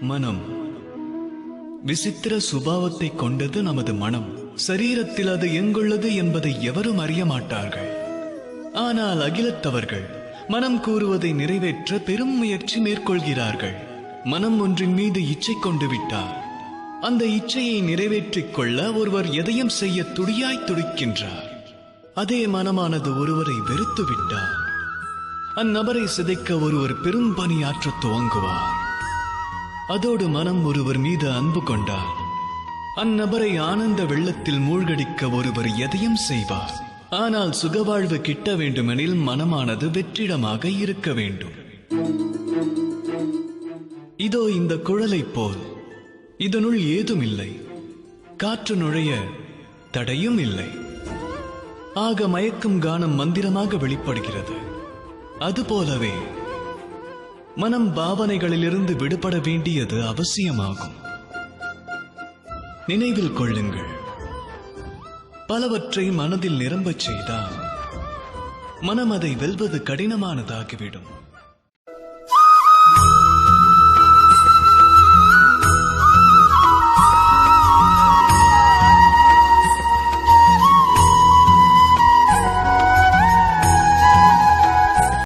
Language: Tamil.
மனம். விசித்திர சுபாவத்தை கொண்டது நமது மனம். சரீரத்தில் அது எங்குள்ளது என்பதை எவரும் அறிய மாட்டார்கள். ஆனால் அகிலத்தவர்கள் மனம் கூறுவதை நிறைவேற்ற பெரும் முயற்சி மேற்கொள்கிறார்கள். மனம் ஒன்றின் மீது இச்சை கொண்டு விட்டார். அந்த இச்சையை நிறைவேற்றிக் கொள்ள ஒருவர் எதையும் செய்ய துடியாய் துடிக்கின்றார். அதே மனமானது ஒருவரை வெறுத்து விட்டார். அந்நபரை சிதைக்க ஒருவர் பெரும் பணியாற்றத் துவங்குவார். அதோடு மனம் ஒருவர் மீது அன்பு கொண்டார். அந்நபரை ஆனந்த வெள்ளத்தில் மூழ்கடிக்க ஒருவர் எதையும் செய்வார். ஆனால் சுகவாழ்வு கிட்ட வேண்டுமெனில் மனமானது வெற்றிடமாக இருக்க வேண்டும். இதோ இந்த குழலைப் போல். இதனுள் ஏதும் இல்லை. காற்று நுழைய தடையும் இல்லை. ஆக மயக்கும் கானம் மந்திரமாக வெளிப்படுகிறது. அதுபோலவே மனம் பாவனைகளிலிருந்து விடுபட வேண்டியது அவசியமாகும். நினைவில் கொள்ளுங்கள். பலவற்றை மனதில் நிரம்பச் செய்தால் மனம் அதை வெல்வது கடினமானதாகிவிடும்.